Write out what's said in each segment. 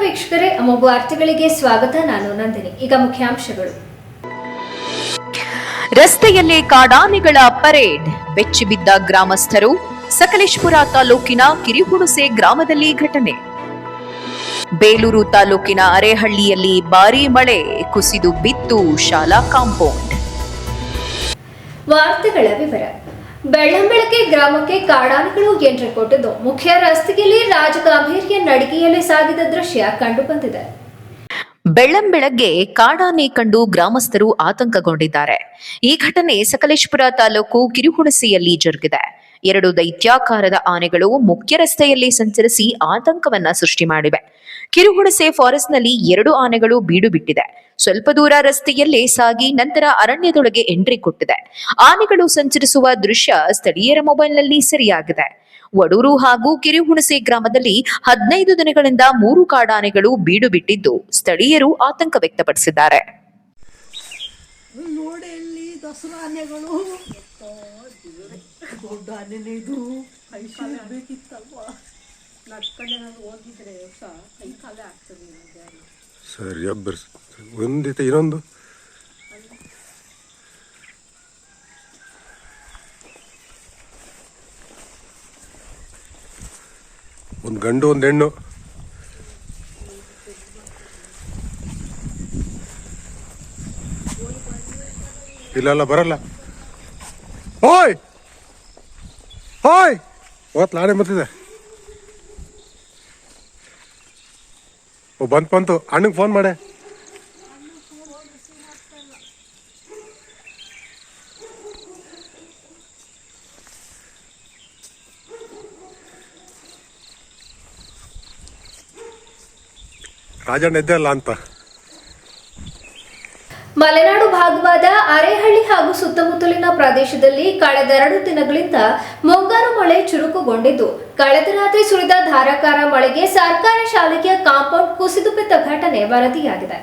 ವೀಕ್ಷಕರೇ ಅಮೋಘ ವಾರ್ತೆಗಳಿಗೆ ಸ್ವಾಗತ. ನಾನು ನಂದಿನಿ. ಈಗ ಮುಖ್ಯಾಂಶಗಳು. ರಸ್ತೆಯಲ್ಲೇ ಕಾಡಾನೆಗಳ ಪರೇಡ್. ಬೆಚ್ಚಿಬಿದ್ದ ಗ್ರಾಮಸ್ಥರು ಸಕಲೇಶ್ಪುರ ತಾಲೂಕಿನ ಕಿರಿಹುಣಸೆ ಗ್ರಾಮದಲ್ಲಿ ಘಟನೆ. ಬೇಲೂರು ತಾಲೂಕಿನ ಅರೆಹಳ್ಳಿಯಲ್ಲಿ ಭಾರೀ ಮಳೆ ಕುಸಿದು ಬಿತ್ತು ಶಾಲಾ ಕಾಂಪೌಂಡ್. ವಾರ್ತೆಗಳ ವಿವರ. ಬೆಳ್ಳಂಬೆಳಗ್ಗೆ ಗ್ರಾಮಕ್ಕೆ ಕಾಡಾನೆಗಳು ಎಂಟ್ರಿ ಕೊಟ್ಟಿದ್ದು. ಮುಖ್ಯ ರಸ್ತೆಯಲ್ಲಿ ರಾಜಗಾಂಭೀರ್ಯ ನಡಿಗೆಯಲ್ಲಿ ಸಾಗಿದ ದೃಶ್ಯ ಕಂಡುಬಂದಿದೆ. ಬೆಳ್ಳಂಬೆಳಗ್ಗೆ ಕಾಡಾನೆ ಕಂಡು ಗ್ರಾಮಸ್ಥರು ಆತಂಕಗೊಂಡಿದ್ದಾರೆ. ಈ ಘಟನೆ ಸಕಲೇಶ್ಪುರ ತಾಲೂಕು ಕಿರುಹುಣಸೆಯಲ್ಲಿ ಜರುಗಿದೆ. ಎರಡು ದೈತ್ಯಾಕಾರದ ಆನೆಗಳು ಮುಖ್ಯ ರಸ್ತೆಯಲ್ಲಿ ಸಂಚರಿಸಿ ಆತಂಕವನ್ನ ಸೃಷ್ಟಿ ಮಾಡಿವೆ. ಕಿರುಹುಣಸೆ ಫಾರೆಸ್ಟ್ನಲ್ಲಿ ಎರಡು ಆನೆಗಳು ಬೀಡು ಬಿಟ್ಟಿದೆ. ಸ್ವಲ್ಪ ದೂರ ರಸ್ತೆಯಲ್ಲೇ ಸಾಗಿ ನಂತರ ಅರಣ್ಯದೊಳಗೆ ಎಂಟ್ರಿ ಕೊಟ್ಟಿದೆ. ಆನೆಗಳು ಸಂಚರಿಸುವ ದೃಶ್ಯ ಸ್ಥಳೀಯರ ಮೊಬೈಲ್ನಲ್ಲಿ ಸೆರೆಯಾಗಿದೆ. ವಡೂರು ಹಾಗೂ ಕಿರುಹುಣಸೆ ಗ್ರಾಮದಲ್ಲಿ ಹದಿನೈದು ದಿನಗಳಿಂದ ಮೂರು ಕಾಡಾನೆಗಳು ಬೀಡು ಬಿಟ್ಟಿದ್ದು ಸ್ಥಳೀಯರು ಆತಂಕ ವ್ಯಕ್ತಪಡಿಸಿದ್ದಾರೆ. ದೊಡ್ಡ ಕೈ ಆಗ್ತದೆ ಸರಿ, ಅಬ್ಬರ್, ಒಂದಿತ ಇನ್ನೊಂದು? ಒಂದು ಗಂಡು, ಒಂದು ಹೆಣ್ಣು. ಇಲ್ಲಲ್ಲ, ಬರಲ್ಲ. ಓಯ್ ಓಯ್ ಓತ್ ಲಾಡೆ ಮತ್ತಿದೆ ಓ ಬಂತು ಬಂತು. ಅಣ್ಣಗೆ ಫೋನ್ ಮಾಡೆ. ರಾಜಣ್ಣ ಎದ್ದೆ ಅಲ್ಲ ಅಂತ. ಮಲೆನಾಡು ಭಾಗವಾದ ಅರೆಹಳ್ಳಿ ಹಾಗೂ ಸುತ್ತಮುತ್ತಲಿನ ಪ್ರದೇಶದಲ್ಲಿ ಕಳೆದ ಎರಡು ದಿನಗಳಿಂದ ಮುಂಗಾರು ಮಳೆ ಚುರುಕುಗೊಂಡಿದ್ದು, ಕಳೆದ ರಾತ್ರಿ ಸುರಿದ ಧಾರಾಕಾರ ಮಳೆಗೆ ಸರ್ಕಾರಿ ಶಾಲೆಯ ಕಾಂಪೌಂಡ್ ಕುಸಿದು ಬಿದ್ದ ಘಟನೆ ವರದಿಯಾಗಿದೆ.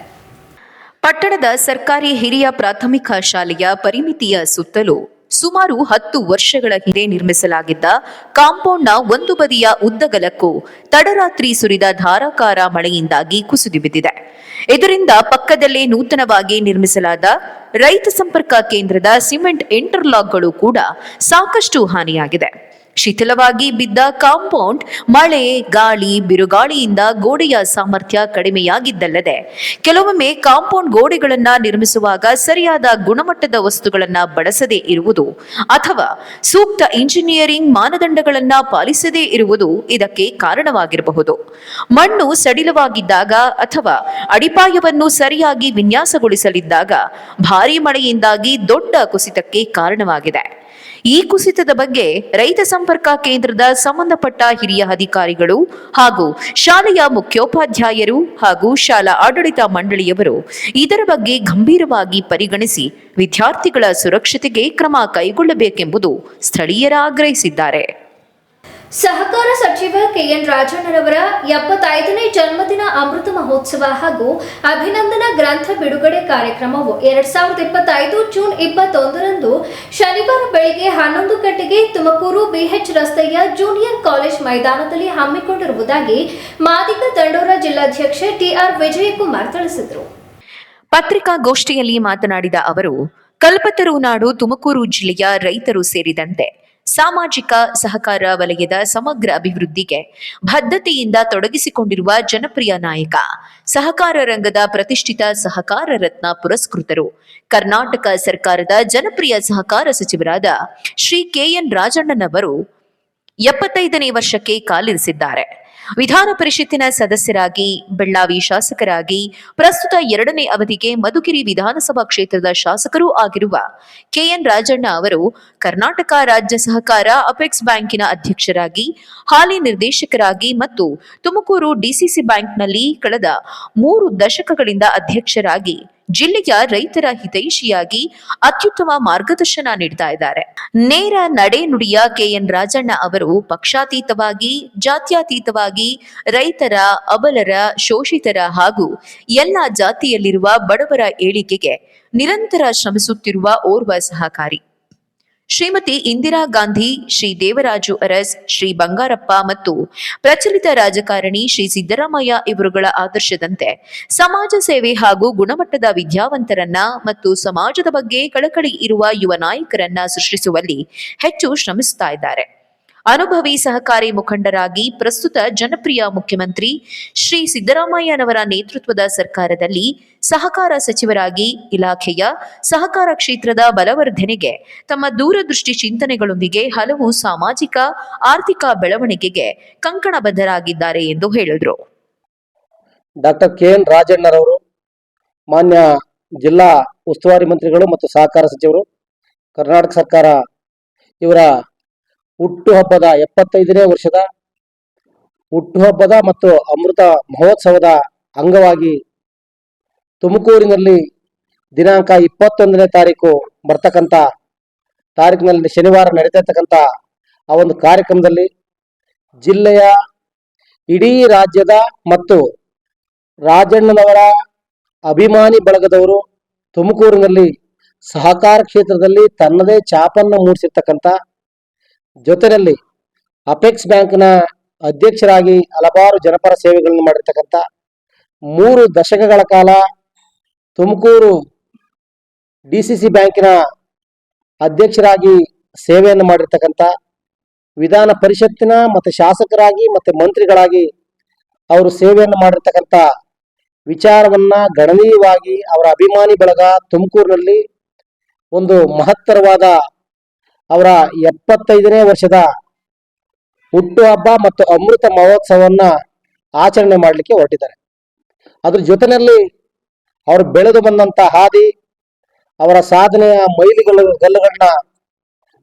ಪಟ್ಟಣದ ಸರ್ಕಾರಿ ಹಿರಿಯ ಪ್ರಾಥಮಿಕ ಶಾಲೆಯ ಪರಿಮಿತಿಯ ಸುತ್ತಲೂ ಸುಮಾರು ಹತ್ತು ವರ್ಷಗಳ ಹಿಂದೆ ನಿರ್ಮಿಸಲಾಗಿದ್ದ ಕಾಂಪೌಂಡ್ನ ಒಂದು ಬದಿಯ ಉದ್ದಗಲಕ್ಕೂ ತಡರಾತ್ರಿ ಸುರಿದ ಧಾರಾಕಾರ ಮಳೆಯಿಂದಾಗಿ ಕುಸಿದು ಬಿದ್ದಿದೆ. ಇದರಿಂದ ಪಕ್ಕದಲ್ಲೇ ನೂತನವಾಗಿ ನಿರ್ಮಿಸಲಾದ ರೈತ ಸಂಪರ್ಕ ಕೇಂದ್ರದ ಸಿಮೆಂಟ್ ಇಂಟರ್ಲಾಕ್ಗಳು ಕೂಡ ಸಾಕಷ್ಟು ಹಾನಿಯಾಗಿದೆ. ಶಿಥಿಲವಾಗಿ ಬಿದ್ದ ಕಾಂಪೌಂಡ್ ಮಳೆ, ಗಾಳಿ, ಬಿರುಗಾಳಿಯಿಂದ ಗೋಡೆಯ ಸಾಮರ್ಥ್ಯ ಕಡಿಮೆಯಾಗಿದ್ದಲ್ಲದೆ, ಕೆಲವೊಮ್ಮೆ ಕಾಂಪೌಂಡ್ ಗೋಡೆಗಳನ್ನ ನಿರ್ಮಿಸುವಾಗ ಸರಿಯಾದ ಗುಣಮಟ್ಟದ ವಸ್ತುಗಳನ್ನ ಬಳಸದೇ ಇರುವುದು ಅಥವಾ ಸೂಕ್ತ ಇಂಜಿನಿಯರಿಂಗ್ ಮಾನದಂಡಗಳನ್ನ ಪಾಲಿಸದೇ ಇರುವುದು ಇದಕ್ಕೆ ಕಾರಣವಾಗಿರಬಹುದು. ಮಣ್ಣು ಸಡಿಲವಾಗಿದ್ದಾಗ ಅಥವಾ ಅಡಿಪಾಯವನ್ನು ಸರಿಯಾಗಿ ವಿನ್ಯಾಸಗೊಳಿಸಲಿದ್ದಾಗ ಭಾರೀ ಮಳೆಯಿಂದಾಗಿ ದೊಡ್ಡ ಕುಸಿತಕ್ಕೆ ಕಾರಣವಾಗಿದೆ. ಈ ಕುಸಿತದ ಬಗ್ಗೆ ರೈತ ಸಂಪರ್ಕ ಕೇಂದ್ರದ ಸಂಬಂಧಪಟ್ಟ ಹಿರಿಯ ಅಧಿಕಾರಿಗಳು ಹಾಗೂ ಶಾಲೆಯ ಮುಖ್ಯೋಪಾಧ್ಯಾಯರು ಹಾಗೂ ಶಾಲಾ ಆಡಳಿತ ಮಂಡಳಿಯವರು ಇದರ ಬಗ್ಗೆ ಗಂಭೀರವಾಗಿ ಪರಿಗಣಿಸಿ ವಿದ್ಯಾರ್ಥಿಗಳ ಸುರಕ್ಷತೆಗೆ ಕ್ರಮ ಕೈಗೊಳ್ಳಬೇಕೆಂಬುದು ಸ್ಥಳೀಯರ ಆಗ್ರಹಿಸಿದ್ದಾರೆ. ಸಹಕಾರ ಸಚಿವ ಕೆಎನ್ ರಾಜಣ್ಣರವರ ಎಪ್ಪತ್ತೈದನೇ ಜನ್ಮದಿನ ಅಮೃತ ಮಹೋತ್ಸವ ಹಾಗೂ ಅಭಿನಂದನಾ ಗ್ರಂಥ ಬಿಡುಗಡೆ ಕಾರ್ಯಕ್ರಮವು ಎರಡ್ ಸಾವಿರದ ಇಪ್ಪತ್ತೈದು ಜೂನ್ ಇಪ್ಪತ್ತೊಂದರಂದು ಬೆಳಿಗ್ಗೆ ಹನ್ನೊಂದು ಗಂಟೆಗೆ ತುಮಕೂರು ಬಿಎಚ್ ರಸ್ತೆಯ ಜೂನಿಯರ್ ಕಾಲೇಜ್ ಮೈದಾನದಲ್ಲಿ ಹಮ್ಮಿಕೊಂಡಿರುವುದಾಗಿ ಮಾದಿಗ ದಂಡೋರ ಜಿಲ್ಲಾಧ್ಯಕ್ಷ ಟಿಆರ್ ವಿಜಯಕುಮಾರ್ ತಿಳಿಸಿದರು. ಪತ್ರಿಕಾಗೋಷ್ಠಿಯಲ್ಲಿ ಮಾತನಾಡಿದ ಅವರು ಕಲ್ಪತರು ನಾಡು ತುಮಕೂರು ಜಿಲ್ಲೆಯ ರೈತರು ಸೇರಿದಂತೆ ಸಾಮಾಜಿಕ ಸಹಕಾರ ವಲಯದ ಸಮಗ್ರ ಅಭಿವೃದ್ಧಿಗೆ ಬದ್ಧತೆಯಿಂದ ತೊಡಗಿಸಿಕೊಂಡಿರುವ ಜನಪ್ರಿಯ ನಾಯಕ, ಸಹಕಾರ ರಂಗದ ಪ್ರತಿಷ್ಠಿತ ಸಹಕಾರ ರತ್ನ ಪುರಸ್ಕೃತರು, ಕರ್ನಾಟಕ ಸರ್ಕಾರದ ಜನಪ್ರಿಯ ಸಹಕಾರ ಸಚಿವರಾದ ಶ್ರೀ ಕೆಎನ್ ರಾಜಣ್ಣನವರು ಎಪ್ಪತ್ತೈದನೇ ವರ್ಷಕ್ಕೆ ಕಾಲಿರಿಸಿದ್ದಾರೆ. ವಿಧಾನ ಪರಿಷತ್ತಿನ ಸದಸ್ಯರಾಗಿ ಬೆಳ್ಳಾವಿ ಶಾಸಕರಾಗಿ, ಪ್ರಸ್ತುತ ಎರಡನೇ ಅವಧಿಗೆ ಮಧುಗಿರಿ ವಿಧಾನಸಭಾ ಕ್ಷೇತ್ರದ ಶಾಸಕರೂ ಆಗಿರುವ ಕೆಎನ್ ರಾಜಣ್ಣ ಅವರು ಕರ್ನಾಟಕ ರಾಜ್ಯ ಸಹಕಾರ ಅಪೆಕ್ಸ್ ಬ್ಯಾಂಕಿನ ಅಧ್ಯಕ್ಷರಾಗಿ, ಹಾಲಿ ನಿರ್ದೇಶಕರಾಗಿ ಮತ್ತು ತುಮಕೂರು ಡಿಸಿಸಿ ಬ್ಯಾಂಕ್ನಲ್ಲಿ ಕಳೆದ ಮೂರು ದಶಕಗಳಿಂದ ಅಧ್ಯಕ್ಷರಾಗಿ ಜಿಲ್ಲೆಯ ರೈತರ ಹಿತೈಷಿಯಾಗಿ ಅತ್ಯುತ್ತಮ ಮಾರ್ಗದರ್ಶನ ನೀಡ್ತಾ ಇದ್ದಾರೆ. ನೇರ ನಡೆ ನುಡಿಯ ಕೆಎನ್ ರಾಜಣ್ಣ ಅವರು ಪಕ್ಷಾತೀತವಾಗಿ, ಜಾತ್ಯತೀತವಾಗಿ ರೈತರ, ಅಬಲರ, ಶೋಷಿತರ ಹಾಗೂ ಎಲ್ಲ ಜಾತಿಯಲ್ಲಿರುವ ಬಡವರ ಏಳಿಗೆಗೆ ನಿರಂತರ ಶ್ರಮಿಸುತ್ತಿರುವ ಓರ್ವ ಸಹಕಾರಿ. ಶ್ರೀಮತಿ ಇಂದಿರಾ ಗಾಂಧಿ, ಶ್ರೀ ದೇವರಾಜು ಅರಸ್, ಶ್ರೀ ಬಂಗಾರಪ್ಪ ಮತ್ತು ಪ್ರಚಲಿತ ರಾಜಕಾರಣಿ ಶ್ರೀ ಸಿದ್ದರಾಮಯ್ಯ ಇವರುಗಳ ಆದರ್ಶದಂತೆ ಸಮಾಜ ಸೇವೆ ಹಾಗೂ ಗುಣಮಟ್ಟದ ವಿದ್ಯಾವಂತರನ್ನ ಮತ್ತು ಸಮಾಜದ ಬಗ್ಗೆ ಕಳಕಳಿ ಇರುವ ಯುವ ನಾಯಕರನ್ನ ಸೃಷ್ಟಿಸುವಲ್ಲಿ ಹೆಚ್ಚು ಶ್ರಮಿಸುತ್ತಾ ಇದ್ದಾರೆ. ಅನುಭವಿ ಸಹಕಾರಿ ಮುಖಂಡರಾಗಿ ಪ್ರಸ್ತುತ ಜನಪ್ರಿಯ ಮುಖ್ಯಮಂತ್ರಿ ಶ್ರೀ ಸಿದ್ದರಾಮಯ್ಯನವರ ನೇತೃತ್ವದ ಸರ್ಕಾರದಲ್ಲಿ ಸಹಕಾರ ಸಚಿವರಾಗಿ ಇಲಾಖೆಯ ಸಹಕಾರ ಕ್ಷೇತ್ರದ ಬಲವರ್ಧನೆಗೆ, ತಮ್ಮ ದೂರದೃಷ್ಟಿ ಚಿಂತನೆಗಳೊಂದಿಗೆ ಹಲವು ಸಾಮಾಜಿಕ, ಆರ್ಥಿಕ ಬೆಳವಣಿಗೆಗೆ ಕಂಕಣಬದ್ಧರಾಗಿದ್ದಾರೆ ಎಂದು ಹೇಳಿದರು. ಡಾಕ್ಟರ್ ಕೆ ಎನ್ ರಾಜಣ್ಣರವರು, ಮಾನ್ಯ ಜಿಲ್ಲಾ ಉಸ್ತುವಾರಿ ಮಂತ್ರಿಗಳು ಮತ್ತು ಸಹಕಾರ ಸಚಿವರು, ಕರ್ನಾಟಕ ಸರ್ಕಾರ ಇವರ ಹುಟ್ಟುಹಬ್ಬದ ಎಪ್ಪತ್ತೈದನೇ ವರ್ಷದ ಹುಟ್ಟುಹಬ್ಬದ ಮತ್ತು ಅಮೃತ ಮಹೋತ್ಸವದ ಅಂಗವಾಗಿ ತುಮಕೂರಿನಲ್ಲಿ ದಿನಾಂಕ ಇಪ್ಪತ್ತೊಂದನೇ ತಾರೀಕು ಬರ್ತಕ್ಕಂಥ ತಾರೀಕಿನಲ್ಲಿ ಶನಿವಾರ ನಡೀತಿರ್ತಕ್ಕಂಥ ಆ ಒಂದು ಕಾರ್ಯಕ್ರಮದಲ್ಲಿ ಜಿಲ್ಲೆಯ ಇಡೀ ರಾಜ್ಯದ ಮತ್ತು ರಾಜಣ್ಣನವರ ಅಭಿಮಾನಿ ಬಳಗದವರು ತುಮಕೂರಿನಲ್ಲಿ ಸಹಕಾರ ಕ್ಷೇತ್ರದಲ್ಲಿ ತನ್ನದೇ ಛಾಪನ್ನು ಮೂಡಿಸಿರ್ತಕ್ಕಂಥ ಜೊತೆಯಲ್ಲಿ ಅಪೆಕ್ಸ್ ಬ್ಯಾಂಕ್ನ ಅಧ್ಯಕ್ಷರಾಗಿ ಹಲವಾರು ಜನಪರ ಸೇವೆಗಳನ್ನು ಮಾಡಿರ್ತಕ್ಕಂಥ ಮೂರು ದಶಕಗಳ ಕಾಲ ತುಮಕೂರು ಡಿ ಸಿ ಸಿ ಬ್ಯಾಂಕಿನ ಅಧ್ಯಕ್ಷರಾಗಿ ಸೇವೆಯನ್ನು ಮಾಡಿರ್ತಕ್ಕಂಥ ವಿಧಾನ ಪರಿಷತ್ತಿನ ಮತ್ತು ಶಾಸಕರಾಗಿ ಮತ್ತು ಮಂತ್ರಿಗಳಾಗಿ ಅವರು ಸೇವೆಯನ್ನು ಮಾಡಿರ್ತಕ್ಕಂಥ ವಿಚಾರವನ್ನು ಗಣನೀಯವಾಗಿ ಅವರ ಅಭಿಮಾನಿ ಬಳಗ ತುಮಕೂರಿನಲ್ಲಿ ಒಂದು ಮಹತ್ತರವಾದ ಅವರ ಎಪ್ಪತ್ತೈದನೇ ವರ್ಷದ ಹುಟ್ಟುಹಬ್ಬ ಮತ್ತು ಅಮೃತ ಮಹೋತ್ಸವವನ್ನ ಆಚರಣೆ ಮಾಡಲಿಕ್ಕೆ ಹೊರಟಿದ್ದಾರೆ. ಅದ್ರ ಜೊತೆಯಲ್ಲಿ ಅವರು ಬೆಳೆದು ಬಂದಂತ ಹಾದಿ, ಅವರ ಸಾಧನೆಯ ಮೈಲಿಗಲ್ಲು, ಗಲ್ಲುಗಳನ್ನ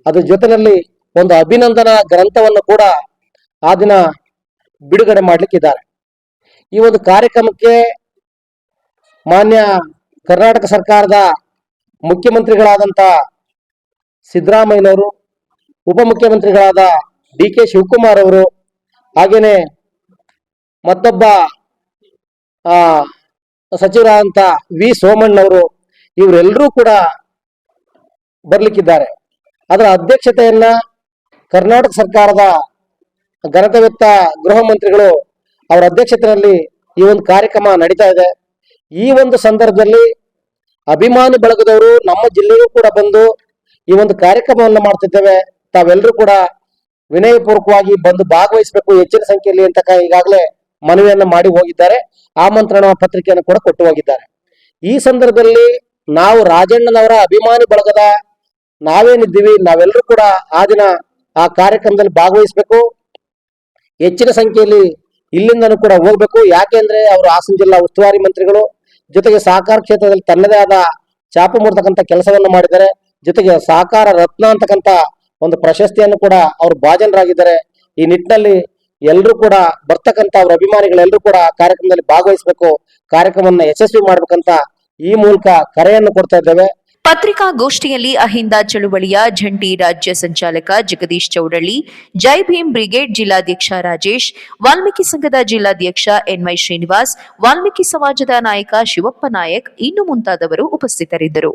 ಅದ್ರ ಜೊತೆಯಲ್ಲಿ ಒಂದು ಅಭಿನಂದನಾ ಗ್ರಂಥವನ್ನು ಕೂಡ ಆ ದಿನ ಬಿಡುಗಡೆ ಮಾಡಲಿಕ್ಕಿದ್ದಾರೆ. ಈ ಒಂದು ಕಾರ್ಯಕ್ರಮಕ್ಕೆ ಮಾನ್ಯ ಕರ್ನಾಟಕ ಸರ್ಕಾರದ ಮುಖ್ಯಮಂತ್ರಿಗಳಾದಂಥ ಸಿದ್ದರಾಮಯ್ಯನವರು ಉಪಮುಖ್ಯಮಂತ್ರಿಗಳಾದ ಡಿ ಕೆ ಶಿವಕುಮಾರ್ ಅವರು ಹಾಗೆಯೇ ಮತ್ತೊಬ್ಬ ಸಚಿವರಾದಂಥ ವಿ. ಸೋಮಣ್ಣವರು ಇವರೆಲ್ಲರೂ ಕೂಡ ಬರಲಿಕ್ಕಿದ್ದಾರೆ. ಅದರ ಅಧ್ಯಕ್ಷತೆಯನ್ನ ಕರ್ನಾಟಕ ಸರ್ಕಾರದ ಘನತೆವೆತ್ತ ಗೃಹ ಮಂತ್ರಿಗಳು ಅವರ ಅಧ್ಯಕ್ಷತೆಯಲ್ಲಿ ಈ ಒಂದು ಕಾರ್ಯಕ್ರಮ ನಡೀತಾ ಇದೆ. ಈ ಒಂದು ಸಂದರ್ಭದಲ್ಲಿ ಅಭಿಮಾನಿ ಬಳಗದವರು ನಮ್ಮ ಜಿಲ್ಲೆಗೂ ಕೂಡ ಬಂದು ಈ ಒಂದು ಕಾರ್ಯಕ್ರಮವನ್ನು ಮಾಡ್ತಿದ್ದೇವೆ. ತಾವೆಲ್ಲರೂ ಕೂಡ ವಿನಯಪೂರ್ವಕವಾಗಿ ಬಂದು ಭಾಗವಹಿಸಬೇಕು ಹೆಚ್ಚಿನ ಸಂಖ್ಯೆಯಲ್ಲಿ ಅಂತ ಈಗಾಗಲೇ ಮನವಿಯನ್ನ ಮಾಡಿ ಹೋಗಿದ್ದಾರೆ. ಆಮಂತ್ರಣ ಪತ್ರಿಕೆಯನ್ನು ಕೂಡ ಕೊಟ್ಟು ಹೋಗಿದ್ದಾರೆ. ಈ ಸಂದರ್ಭದಲ್ಲಿ ನಾವು ರಾಜಣ್ಣನವರ ಅಭಿಮಾನಿ ಬಳಗದ ನಾವೇನಿದ್ದೀವಿ ನಾವೆಲ್ಲರೂ ಕೂಡ ಆ ದಿನ ಆ ಕಾರ್ಯಕ್ರಮದಲ್ಲಿ ಭಾಗವಹಿಸಬೇಕು. ಹೆಚ್ಚಿನ ಸಂಖ್ಯೆಯಲ್ಲಿ ಇಲ್ಲಿಂದನೂ ಕೂಡ ಹೋಗ್ಬೇಕು. ಯಾಕೆಂದ್ರೆ ಅವರು ಹಾಸನ ಜಿಲ್ಲಾ ಉಸ್ತುವಾರಿ ಮಂತ್ರಿಗಳು. ಜೊತೆಗೆ ಸಹಕಾರ ಕ್ಷೇತ್ರದಲ್ಲಿ ತನ್ನದೇ ಆದ ಚಾಪು ಮೂಡ್ತಕ್ಕಂಥ ಕೆಲಸವನ್ನು ಮಾಡಿದ್ದಾರೆ. ಜೊತೆಗೆ ಸಹಕಾರ ರತ್ನ ಅಂತಕ್ಕಂತ ಒಂದು ಪ್ರಶಸ್ತಿಯನ್ನು ಕೂಡ ಅವರು ಭಾಜನರಾಗಿದ್ದಾರೆ. ಈ ನಿಟ್ಟಿನಲ್ಲಿ ಎಲ್ಲರೂ ಕೂಡ ಬರ್ತಕ್ಕಂತ ಅವ್ರ ಅಭಿಮಾನಿಗಳೆಲ್ಲರೂ ಕೂಡ ಕಾರ್ಯಕ್ರಮದಲ್ಲಿ ಭಾಗವಹಿಸಬೇಕು, ಕಾರ್ಯಕ್ರಮವನ್ನು ಯಶಸ್ವಿ ಮಾಡ್ಬೇಕಂತ ಈ ಮೂಲಕ ಕರೆಯನ್ನು ಕೊಡ್ತಾ ಇದ್ದೇವೆ. ಪತ್ರಿಕಾಗೋಷ್ಠಿಯಲ್ಲಿ ಅಹಿಂದ ಚಳುವಳಿಯ ಜಂಟಿ ರಾಜ್ಯ ಸಂಚಾಲಕ ಜಗದೀಶ್ ಚೌಡಳ್ಳಿ, ಜೈ ಭೀಮ್ ಬ್ರಿಗೇಡ್ ಜಿಲ್ಲಾಧ್ಯಕ್ಷ ರಾಜೇಶ್, ವಾಲ್ಮೀಕಿ ಸಂಘದ ಜಿಲ್ಲಾಧ್ಯಕ್ಷ ಎನ್ವೈ ಶ್ರೀನಿವಾಸ್, ವಾಲ್ಮೀಕಿ ಸಮಾಜದ ನಾಯಕ ಶಿವಪ್ಪ ನಾಯಕ್ ಇನ್ನು ಮುಂತಾದವರು ಉಪಸ್ಥಿತರಿದ್ದರು.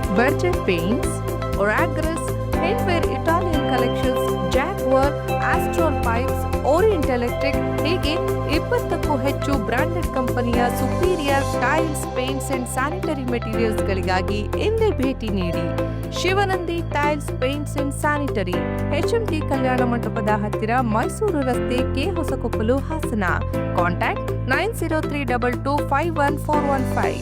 Berger Paints, Oragris, Paintware Italian Collections, Jaguar, Astral pipes Orient electric ಹೀಗೆ ಇಪ್ಪತ್ತಕ್ಕೂ ಹೆಚ್ಚು ಬ್ರಾಂಡೆಡ್ ಕಂಪನಿಯ superior tiles paints and sanitary ಮೆಟೀರಿಯಲ್ಸ್ಗಳಿಗಾಗಿ ಎಂದೇ ಭೇಟಿ ನೀಡಿ. Shivanandi tiles paints and sanitary T ಕಲ್ಯಾಣ ಮಂಟಪದ ಹತ್ತಿರ ಮೈಸೂರು ರಸ್ತೆ K Hosakoppalu Hassan. Contact nine zero three double two five one four one five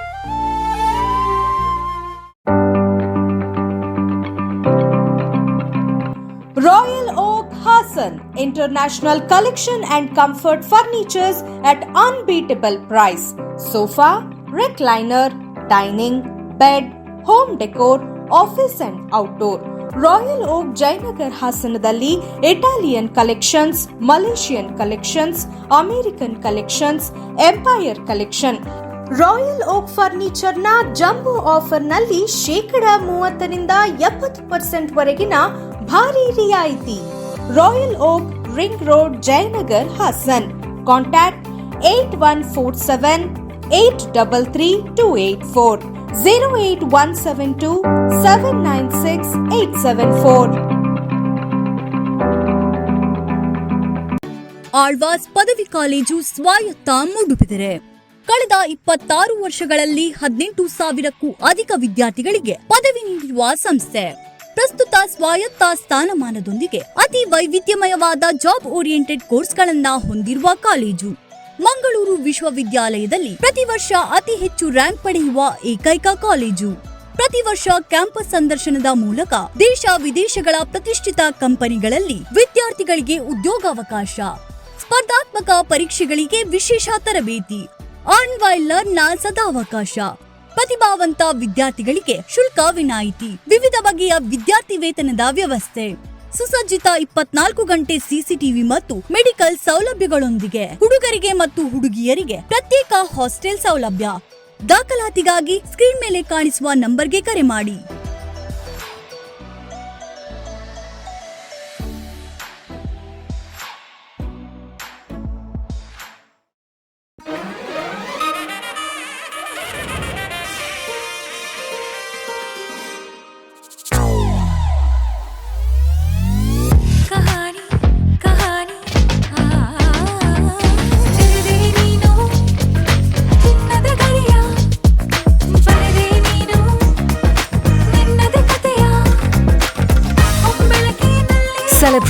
International Collection and Comfort Furnitures at unbeatable price. Sofa, recliner, dining, bed, home decor, office and outdoor. Royal Oak Jayanagar ಹಾಸನದಲ್ಲಿ Italian collections Malaysian collections American collections empire collection Royal Oak ಫರ್ನಿಚರ್ನ jumbo ಆಫರ್ನಲ್ಲಿ ಶೇಕಡ ಮೂವತ್ತರಿಂದ ಎಪ್ಪತ್ತು percent ವರೆಗಿನ ಭಾರಿ ರಿಯಾಯಿತಿ Royal Oak ring road Jayanagar Hassan two seven nine six eight seven four Alva's ಪದವಿ college ಸ್ವಾಯತ್ತ ಮೂಡುಬಿದಿರೆ ಕಳೆದ ಇಪ್ಪತ್ತಾರು ವರ್ಷಗಳಲ್ಲಿ ಹದಿನೆಂಟು ಸಾವಿರಕ್ಕೂ ಅಧಿಕ ವಿದ್ಯಾರ್ಥಿಗಳಿಗೆ ಪದವಿ ನೀಡಿರುವ ಸಂಸ್ಥೆ. ಪ್ರಸ್ತುತ ಸ್ವಾಯತ್ತ ಸ್ಥಾನಮಾನದೊಂದಿಗೆ ಅತಿ ವೈವಿಧ್ಯಮಯವಾದ ಜಾಬ್ ಓರಿಯೆಂಟೆಡ್ ಕೋರ್ಸ್ಗಳನ್ನ ಹೊಂದಿರುವ ಕಾಲೇಜು. ಮಂಗಳೂರು ವಿಶ್ವವಿದ್ಯಾಲಯದಲ್ಲಿ ಪ್ರತಿ ವರ್ಷ ಅತಿ ಹೆಚ್ಚು ರ್ಯಾಂಕ್ ಪಡೆಯುವ ಏಕೈಕ ಕಾಲೇಜು. ಪ್ರತಿ ವರ್ಷ ಕ್ಯಾಂಪಸ್ ಸಂದರ್ಶನದ ಮೂಲಕ ದೇಶ ವಿದೇಶಗಳ ಪ್ರತಿಷ್ಠಿತ ಕಂಪನಿಗಳಲ್ಲಿ ವಿದ್ಯಾರ್ಥಿಗಳಿಗೆ ಉದ್ಯೋಗಾವಕಾಶ. ಸ್ಪರ್ಧಾತ್ಮಕ ಪರೀಕ್ಷೆಗಳಿಗೆ ವಿಶೇಷ ತರಬೇತಿ. ಲರ್ನ್ ಲರ್ನ್ನ ಸದಾವಕಾಶ. ಪ್ರತಿಭಾವಂತ ವಿದ್ಯಾರ್ಥಿಗಳಿಗೆ ಶುಲ್ಕ ವಿನಾಯಿತಿ. ವಿವಿಧ ಬಗೆಯ ವಿದ್ಯಾರ್ಥಿ ವೇತನದ ವ್ಯವಸ್ಥೆ. ಸುಸಜ್ಜಿತ ಇಪ್ಪತ್ನಾಲ್ಕು ಗಂಟೆ ಸಿಸಿಟಿವಿ ಮತ್ತು ಮೆಡಿಕಲ್ ಸೌಲಭ್ಯಗಳೊಂದಿಗೆ. ಹುಡುಗರಿಗೆ ಮತ್ತು ಹುಡುಗಿಯರಿಗೆ ಪ್ರತ್ಯೇಕ ಹಾಸ್ಟೆಲ್ ಸೌಲಭ್ಯ. ದಾಖಲಾತಿಗಾಗಿ ಸ್ಕ್ರೀನ್ ಮೇಲೆ ಕಾಣಿಸುವ ನಂಬರ್ಗೆ ಕರೆ ಮಾಡಿ.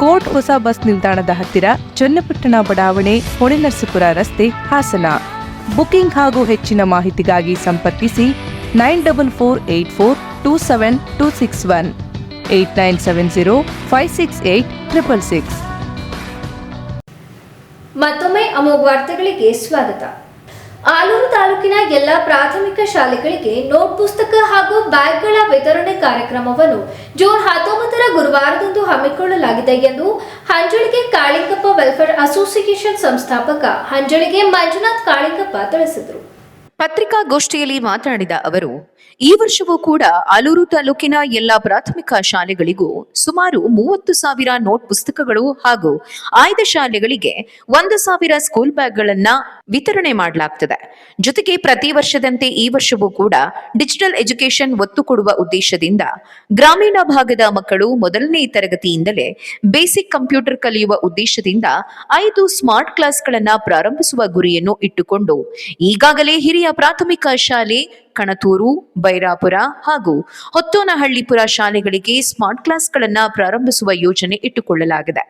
ಕೋರ್ಟ್ ಹೊಸ ಬಸ್ ನಿಲ್ದಾಣದ ಹತ್ತಿರ ಚನ್ನಪಟ್ಟಣ ಬಡಾವಣೆ ಹೊಳೆನರಸೀಪುರ ರಸ್ತೆ ಹಾಸನ. ಬುಕಿಂಗ್ ಹಾಗೂ ಹೆಚ್ಚಿನ ಮಾಹಿತಿಗಾಗಿ ಸಂಪರ್ಕಿಸಿ nine double four eight four two seven two six one, eight nine seven zero five six eight triple six. ಮತ್ತೊಮ್ಮೆ ಅಮೋಘ ವಾರ್ತೆಗಳಿಗೆ ಸ್ವಾಗತ. ಆಲೂರು ತಾಲೂಕಿನ ಎಲ್ಲ ಪ್ರಾಥಮಿಕ ಶಾಲೆಗಳಿಗೆ ನೋಟ್ ಪುಸ್ತಕ ಹಾಗೂ ಬ್ಯಾಗ್ಗಳ ವಿತರಣೆ ಕಾರ್ಯಕ್ರಮವನ್ನು ಜೂನ್ ಹತ್ತೊಂಬತ್ತರ ಗುರುವಾರದಂದು ಹಮ್ಮಿಕೊಳ್ಳಲಾಗಿದೆ ಎಂದು ಹಂಜಳಿಗೆ ಕಾಳಿಂಗಪ್ಪ ವೆಲ್ಫೇರ್ ಅಸೋಸಿಯೇಷನ್ ಸಂಸ್ಥಾಪಕ ಹಂಜಳಿಗೆ ಮಂಜುನಾಥ್ ಕಾಳಿಂಗಪ್ಪ ತಿಳಿಸಿದರು. ಪತ್ರಿಕಾಗೋಷ್ಠಿಯಲ್ಲಿ ಮಾತನಾಡಿದ ಅವರು ಈ ವರ್ಷವೂ ಕೂಡ ಆಲೂರು ತಾಲೂಕಿನ ಎಲ್ಲಾ ಪ್ರಾಥಮಿಕ ಶಾಲೆಗಳಿಗೂ ಸುಮಾರು ಮೂವತ್ತು ಸಾವಿರ ನೋಟ್ ಪುಸ್ತಕಗಳು ಹಾಗೂ ಆಯ್ದ ಶಾಲೆಗಳಿಗೆ ಒಂದು ಸಾವಿರ ಸ್ಕೂಲ್ ಬ್ಯಾಗ್ಗಳನ್ನ ವಿತರಣೆ ಮಾಡಲಾಗ್ತದೆ. ಜೊತೆಗೆ ಪ್ರತಿ ವರ್ಷದಂತೆ ಈ ವರ್ಷವೂ ಕೂಡ ಡಿಜಿಟಲ್ ಎಜುಕೇಶನ್ ಒತ್ತು ಕೊಡುವ ಉದ್ದೇಶದಿಂದ ಗ್ರಾಮೀಣ ಭಾಗದ ಮಕ್ಕಳು ಮೊದಲನೇ ತರಗತಿಯಿಂದಲೇ ಬೇಸಿಕ್ ಕಂಪ್ಯೂಟರ್ ಕಲಿಯುವ ಉದ್ದೇಶದಿಂದ ಐದು ಸ್ಮಾರ್ಟ್ ಕ್ಲಾಸ್ಗಳನ್ನ ಪ್ರಾರಂಭಿಸುವ ಗುರಿಯನ್ನು ಇಟ್ಟುಕೊಂಡು ಈಗಾಗಲೇ ಹಿರಿಯ ಪ್ರಾಥಮಿಕ ಶಾಲೆ ಕಣತೂರು, ಬೈರಾಪುರ ಹಾಗೂ ಹೊತ್ತೋನಹಳ್ಳಿಪುರ ಶಾಲೆಗಳಿಗೆ ಸ್ಮಾರ್ಟ್ ಕ್ಲಾಸ್ಗಳನ್ನ ಪ್ರಾರಂಭಿಸುವ ಯೋಜನೆ ಇಟ್ಟುಕೊಳ್ಳಲಾಗಿದೆ.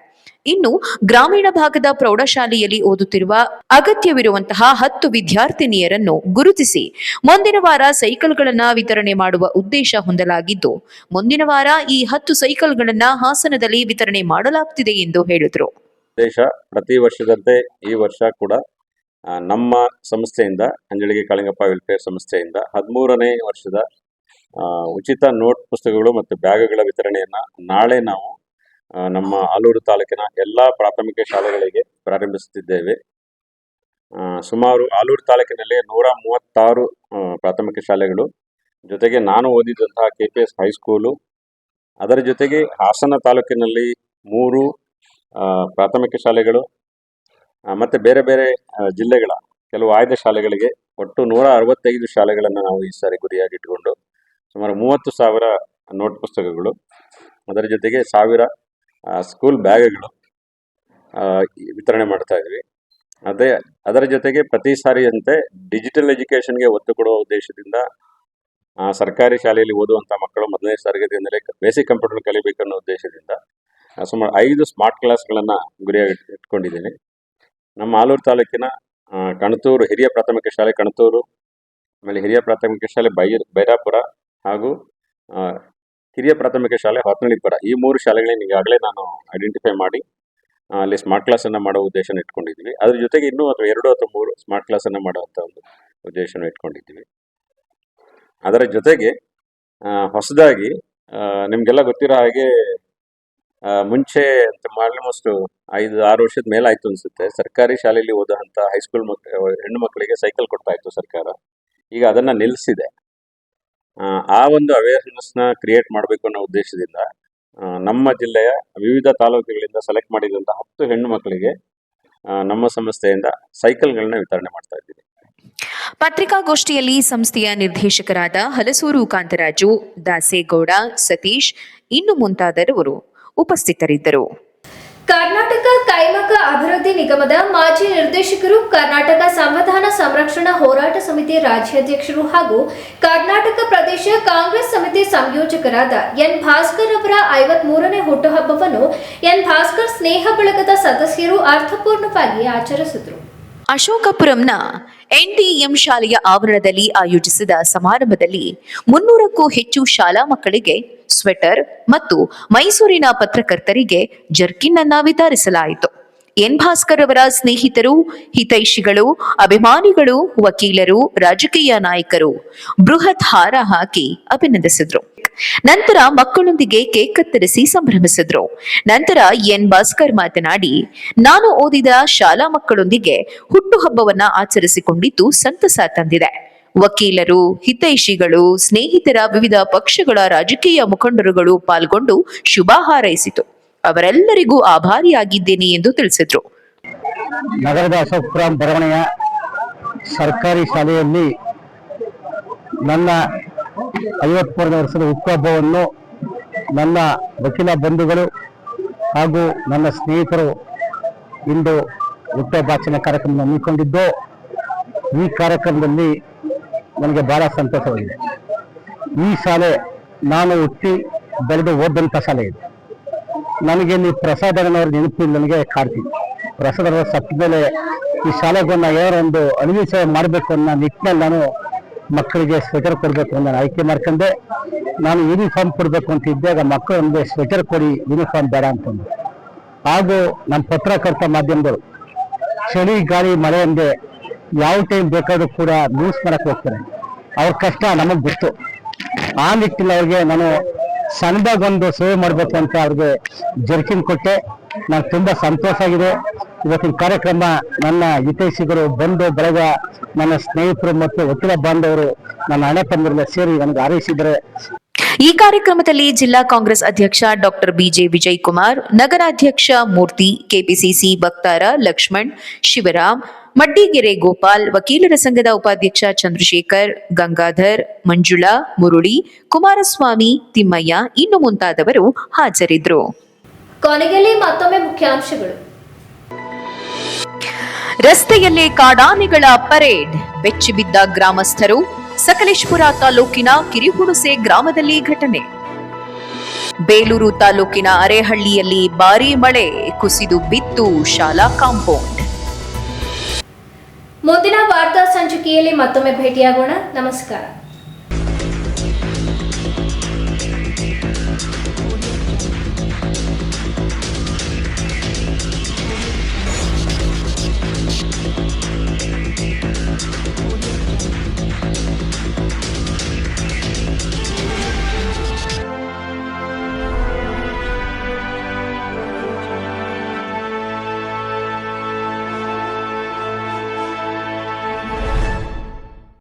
ಇನ್ನು ಗ್ರಾಮೀಣ ಭಾಗದ ಪ್ರೌಢಶಾಲೆಯಲ್ಲಿ ಓದುತ್ತಿರುವ ಅಗತ್ಯವಿರುವಂತಹ ಹತ್ತು ವಿದ್ಯಾರ್ಥಿನಿಯರನ್ನು ಗುರುತಿಸಿ ಮುಂದಿನ ವಾರ ಸೈಕಲ್ಗಳನ್ನ ವಿತರಣೆ ಮಾಡುವ ಉದ್ದೇಶ ಹೊಂದಲಾಗಿದ್ದು, ಮುಂದಿನ ವಾರ ಈ ಹತ್ತು ಸೈಕಲ್ಗಳನ್ನ ಹಾಸನದಲ್ಲಿ ವಿತರಣೆ ಮಾಡಲಾಗುತ್ತಿದೆ ಎಂದು ಹೇಳಿದರು. ದೇಶ ಪ್ರತಿ ವರ್ಷದಂತೆ ಈ ವರ್ಷ ಕೂಡ ನಮ್ಮ ಸಂಸ್ಥೆಯಿಂದ ಅಂಜಳಿಗೆ ಕಾಳಿಂಗಪ್ಪ ವೆಲ್ಫೇರ್ ಸಂಸ್ಥೆಯಿಂದ ಹದಿಮೂರನೇ ವರ್ಷದ ಉಚಿತ ನೋಟ್ ಪುಸ್ತಕಗಳು ಮತ್ತು ಬ್ಯಾಗ್ಗಳ ವಿತರಣೆಯನ್ನು ನಾಳೆ ನಾವು ನಮ್ಮ ಆಲೂರು ತಾಲೂಕಿನ ಎಲ್ಲ ಪ್ರಾಥಮಿಕ ಶಾಲೆಗಳಿಗೆ ಪ್ರಾರಂಭಿಸುತ್ತಿದ್ದೇವೆ. ಸುಮಾರು ಆಲೂರು ತಾಲೂಕಿನಲ್ಲಿ ನೂರ ಮೂವತ್ತಾರು ಪ್ರಾಥಮಿಕ ಶಾಲೆಗಳು. ಜೊತೆಗೆ ನಾನು ಓದಿದಂತಹ K P S high school ಅದರ ಜೊತೆಗೆ ಹಾಸನ ತಾಲೂಕಿನಲ್ಲಿ ಮೂರು ಪ್ರಾಥಮಿಕ ಶಾಲೆಗಳು ಮತ್ತೆ ಬೇರೆ ಬೇರೆ ಜಿಲ್ಲೆಗಳ ಕೆಲವು ಆಯ್ದ ಶಾಲೆಗಳಿಗೆ ಒಟ್ಟು ನೂರ ಅರವತ್ತೈದು ಶಾಲೆಗಳನ್ನು ನಾವು ಈ ಸಾರಿ ಗುರಿಯಾಗಿ ಇಟ್ಟುಕೊಂಡು ಸುಮಾರು ಮೂವತ್ತು ಸಾವಿರ ನೋಟ್ ಪುಸ್ತಕಗಳು, ಅದರ ಜೊತೆಗೆ ಸಾವಿರ ಸ್ಕೂಲ್ ಬ್ಯಾಗ್ಗಳು ವಿತರಣೆ ಮಾಡ್ತಾ ಇದ್ವಿ. ಅದೇ, ಅದರ ಜೊತೆಗೆ ಪ್ರತಿ ಸಾರಿಯಂತೆ ಡಿಜಿಟಲ್ ಎಜುಕೇಷನ್ಗೆ ಒತ್ತು ಕೊಡುವ ಉದ್ದೇಶದಿಂದ ಸರ್ಕಾರಿ ಶಾಲೆಯಲ್ಲಿ ಓದುವಂಥ ಮಕ್ಕಳು ಮೊದಲನೇ ತರಗತಿಯಿಂದಲೇ ಬೇಸಿಕ್ ಕಂಪ್ಯೂಟರ್ ಕಲಿಬೇಕನ್ನೋ ಉದ್ದೇಶದಿಂದ ಸುಮಾರು ಐದು ಸ್ಮಾರ್ಟ್ ಕ್ಲಾಸ್ಗಳನ್ನು ಗುರಿಯಾಗಿ ಇಟ್ಕೊಂಡಿದ್ದೀನಿ. ನಮ್ಮ ಆಲೂರು ತಾಲೂಕಿನ ಕಣತೂರು ಹಿರಿಯ ಪ್ರಾಥಮಿಕ ಶಾಲೆ ಕಣತೂರು, ಆಮೇಲೆ ಹಿರಿಯ ಪ್ರಾಥಮಿಕ ಶಾಲೆ ಬೈ ಬೈರಾಪುರ ಹಾಗೂ ಹಿರಿಯ ಪ್ರಾಥಮಿಕ ಶಾಲೆ ಹೊತ್ತನಳ್ಳಿಪುರ ಈ ಮೂರು ಶಾಲೆಗಳನ್ನ ಈಗಾಗಲೇ ನಾನು ಐಡೆಂಟಿಫೈ ಮಾಡಿ ಅಲ್ಲಿ ಸ್ಮಾರ್ಟ್ ಕ್ಲಾಸನ್ನು ಮಾಡೋ ಉದ್ದೇಶನ ಇಟ್ಕೊಂಡಿದ್ದೀವಿ ಅದ್ರ ಜೊತೆಗೆ ಇನ್ನೂ ಅಥವಾ ಎರಡು ಅಥವಾ ಮೂರು ಸ್ಮಾರ್ಟ್ ಕ್ಲಾಸನ್ನು ಮಾಡುವಂಥ ಒಂದು ಉದ್ದೇಶನ ಇಟ್ಕೊಂಡಿದ್ದೀವಿ ಅದರ ಜೊತೆಗೆ ಹೊಸದಾಗಿ ನಿಮಗೆಲ್ಲ ಗೊತ್ತಿರೋ ಹಾಗೆ ಮುಂಚೆ ಆಲ್ಮೋಸ್ಟ್ ಐದು ಆರು ವರ್ಷದ ಮೇಲೆ ಆಯ್ತು ಅನ್ಸುತ್ತೆ. ಸರ್ಕಾರಿ ಶಾಲೆಯಲ್ಲಿ ಓದುವಂತ ಹೈಸ್ಕೂಲ್ ಮಕ್ ಹೆಣ್ಣು ಮಕ್ಕಳಿಗೆ ಸೈಕಲ್ ಕೊಡ್ತಾ ಇತ್ತು ಸರ್ಕಾರ. ಈಗ ಅದನ್ನ ನಿಲ್ಲಿಸಿದೆ ಆ, ಒಂದು ಒಂದು ನ ಕ್ರಿಯೇಟ್ ಮಾಡಬೇಕು ಅನ್ನೋ ಉದ್ದೇಶದಿಂದ ನಮ್ಮ ಜಿಲ್ಲೆಯ ವಿವಿಧ ತಾಲೂಕುಗಳಿಂದ ಸೆಲೆಕ್ಟ್ ಮಾಡಿದಂಥ ಹತ್ತು ಹೆಣ್ಣು ಮಕ್ಕಳಿಗೆ ನಮ್ಮ ಸಂಸ್ಥೆಯಿಂದ ಸೈಕಲ್ಗಳನ್ನ ವಿತರಣೆ ಮಾಡ್ತಾ ಇದ್ದೀವಿ. ಪತ್ರಿಕಾಗೋಷ್ಠಿಯಲ್ಲಿ ಸಂಸ್ಥೆಯ ನಿರ್ದೇಶಕರಾದ ಹಲಸೂರು ಕಾಂತರಾಜು ದಾಸೇಗೌಡ ಸತೀಶ್ ಇನ್ನು ಮುಂತಾದವರು ಉಪಸ್ಥಿತರಿದ್ದರು. ಕರ್ನಾಟಕ ಕೈಮಗ್ಗ ಅಭಿವೃದ್ಧಿ ನಿಗಮದ ಮಾಜಿ ನಿರ್ದೇಶಕರು ಕರ್ನಾಟಕ ಸಂವಿಧಾನ ಸಂರಕ್ಷಣಾ ಹೋರಾಟ ಸಮಿತಿ ರಾಜ್ಯಾಧ್ಯಕ್ಷರು ಹಾಗೂ ಕರ್ನಾಟಕ ಪ್ರದೇಶ ಕಾಂಗ್ರೆಸ್ ಸಮಿತಿ ಸಂಯೋಜಕರಾದ ಎನ್ ಭಾಸ್ಕರ್ ಅವರ ಐವತ್ಮೂರನೇ ಹುಟ್ಟುಹಬ್ಬವನ್ನು ಎನ್ ಭಾಸ್ಕರ್ ಸ್ನೇಹ ಬಳಗದ ಸದಸ್ಯರು ಅರ್ಥಪೂರ್ಣವಾಗಿ ಆಚರಿಸಿದರು. ಅಶೋಕಪುರಂನ ಎನ್ಡಿಎಂ ಶಾಲೆಯ ಆವರಣದಲ್ಲಿ ಆಯೋಜಿಸಿದ ಸಮಾರಂಭದಲ್ಲಿ ಮುನ್ನೂರಕ್ಕೂ ಹೆಚ್ಚು ಶಾಲಾ ಮಕ್ಕಳಿಗೆ ಸ್ವೆಟರ್ ಮತ್ತು ಮೈಸೂರಿನ ಪತ್ರಕರ್ತರಿಗೆ ಜರ್ಕಿನ್ ಅನ್ನ ವಿತರಿಸಲಾಯಿತು. ಎನ್ ಭಾಸ್ಕರ್ ಅವರ ಸ್ನೇಹಿತರು, ಹಿತೈಷಿಗಳು, ಅಭಿಮಾನಿಗಳು, ವಕೀಲರು, ರಾಜಕೀಯ ನಾಯಕರು ಬೃಹತ್ ಹಾರ ಹಾಕಿ ಅಭಿನಂದಿಸಿದ್ರು. ನಂತರ ಮಕ್ಕಳೊಂದಿಗೆ ಕೇಕ್ ಕತ್ತರಿಸಿ ಸಂಭ್ರಮಿಸಿದ್ರು. ನಂತರ ಎನ್ ಭಾಸ್ಕರ್ ಮಾತನಾಡಿ, ನಾನು ಓದಿದ ಶಾಲಾ ಮಕ್ಕಳೊಂದಿಗೆ ಹುಟ್ಟುಹಬ್ಬವನ್ನ ಆಚರಿಸಿಕೊಂಡಿದ್ದು ಸಂತಸ ತಂದಿದೆ. ವಕೀಲರು, ಹಿತೈಷಿಗಳು, ಸ್ನೇಹಿತರ ವಿವಿಧ ಪಕ್ಷಗಳ ರಾಜಕೀಯ ಮುಖಂಡರುಗಳು ಪಾಲ್ಗೊಂಡು ಶುಭ ಹಾರೈಸಿತು. ಅವರೆಲ್ಲರಿಗೂ ಆಭಾರಿಯಾಗಿದ್ದೇನೆ ಎಂದು ತಿಳಿಸಿದ್ರು. ನಗರದ ಅಶೋಕ್ಪುರ ಬರವಣೆಯ ಸರ್ಕಾರಿ ಶಾಲೆಯಲ್ಲಿ ನನ್ನ ಐವತ್ಮೂರನೇ ವರ್ಷದ ಹುಟ್ಟುಹಬ್ಬವನ್ನು ನನ್ನ ವಕೀಲ ಬಂಧುಗಳು ಹಾಗೂ ನನ್ನ ಸ್ನೇಹಿತರು ಇಂದು ಹುಟ್ಟುಹಬ್ಬಾಚರಣೆ ಕಾರ್ಯಕ್ರಮ ಹಮ್ಮಿಕೊಂಡಿದ್ದು, ಈ ಕಾರ್ಯಕ್ರಮದಲ್ಲಿ ನನಗೆ ಬಹಳ ಸಂತೋಷವಾಗಿದೆ. ಈ ಶಾಲೆ ನಾನು ಹುಟ್ಟಿ ಬೆಳೆದು ಓದಂಥ ಶಾಲೆ ಇದೆ. ನನಗೆ ನೀವು ಪ್ರಸಾದನವರ ನೆನಪು ನನಗೆ ಕಾಡ್ತೀನಿ ಪ್ರಸಾದರ ಸತ್ತ ಮೇಲೆ ಈ ಶಾಲೆಗೆ ನಾ ಏನೋ ಒಂದು ಸೇವೆ ಮಾಡಬೇಕು ಅನ್ನೋ ನಿಟ್ಟಿನಲ್ಲಿ ನಾನು ಮಕ್ಕಳಿಗೆ ಸ್ವೆಟರ್ ಕೊಡಬೇಕು ಅಂತ ಆಯ್ಕೆ ಮಾಡ್ಕೊಂಡೆ. ನಾನು ಯೂನಿಫಾರ್ಮ್ ಕೊಡಬೇಕು ಅಂತ ಇದ್ದಾಗ ಮಕ್ಕಳು ನಮಗೆ ಸ್ವೆಟರ್ ಕೊಡಿ ಯೂನಿಫಾರ್ಮ್ ಬೇಡ ಅಂತಂದು ಹಾಗೂ ನಮ್ಮ ಪತ್ರಕರ್ತ ಮಾಧ್ಯಮದವರು, ಚಳಿ, ಗಾಳಿ, ಮಳೆ ಅಂದೆ ಯಾವ ಟೈಮ್ ಬೇಕಾದ್ರೂ ಕೂಡ ನ್ಯೂಸ್ ಮಾಡಕ್ ಹೋಗ್ತಾರೆ. ಅವ್ರ ಕಷ್ಟ ನಮಗೆ ಗೊತ್ತು. ಆ ನಿಟ್ಟಿನ ಅವ್ರಿಗೆ ನಾನು ಸಣ್ಣದಾಗ ಒಂದು ಸೇವೆ ಮಾಡಬೇಕು ಅಂತ ಅವ್ರಿಗೆ ಜರ್ಕಿನ್ ಕೊಟ್ಟೆ. ನಾನು ತುಂಬಾ ಸಂತೋಷ ಆಗಿದೆ. ಇವತ್ತಿನ ಕಾರ್ಯಕ್ರಮ ನನ್ನ ಹಿತೈಷಿಗರು ಬಂಧು ಬಳಗ ನನ್ನ ಸ್ನೇಹಿತರು ಮತ್ತು ವಕೀಲ ಬಾಂಧವರು ನನ್ನ ಹಣೆ ತಂದರೆಲ್ಲ ಸೇರಿ ನನಗೆ ಹಾರೈಸಿದರೆ. ಈ ಕಾರ್ಯಕ್ರಮದಲ್ಲಿ ಜಿಲ್ಲಾ ಕಾಂಗ್ರೆಸ್ ಅಧ್ಯಕ್ಷ doctor B J Vijay Kumar ನಗರಾಧ್ಯಕ್ಷ Murthy KPCC ವಕ್ತಾರ ಲಕ್ಷ್ಮಣ್ ಶಿವರಾಮ್ ಮಡ್ಡಿಗೆರೆ ಗೋಪಾಲ್ ವಕೀಲರ ಸಂಘದ ಉಪಾಧ್ಯಕ್ಷ ಚಂದ್ರಶೇಖರ್ ಗಂಗಾಧರ್ ಮಂಜುಳಾ ಮುರುಳಿ ಕುಮಾರಸ್ವಾಮಿ ತಿಮ್ಮಯ್ಯ ಇನ್ನು ಮುಂತಾದವರು ಹಾಜರಿದ್ದರು. ಕೊನೆಯಲ್ಲಿ ಮತ್ತೊಮ್ಮೆ ಮುಖ್ಯಾಂಶಗಳು. ರಸ್ತೆಯಲ್ಲೇ ಕಾಡಾನೆಗಳ ಪರೇಡ್. ಬೆಚ್ಚಿಬಿದ್ದ ಗ್ರಾಮಸ್ಥರು ಸಕಲೇಶ್ಪುರ ತಾಲೂಕಿನ ಕಿರಿಹುಣಸೆ ಗ್ರಾಮದಲ್ಲಿ ಘಟನೆ. ಬೇಲೂರು ತಾಲೂಕಿನ ಅರೆಹಳ್ಳಿಯಲ್ಲಿ ಭಾರಿ ಮಳೆ, ಕುಸಿದು ಬಿತ್ತು ಶಾಲಾ ಕಾಂಪೌಂಡ್. ಮುಂದಿನ ವಾರ್ತಾ ಸಂಚಿಕೆಯಲ್ಲಿ ಮತ್ತೊಮ್ಮೆ ಭೇಟಿಯಾಗೋಣ. ನಮಸ್ಕಾರ.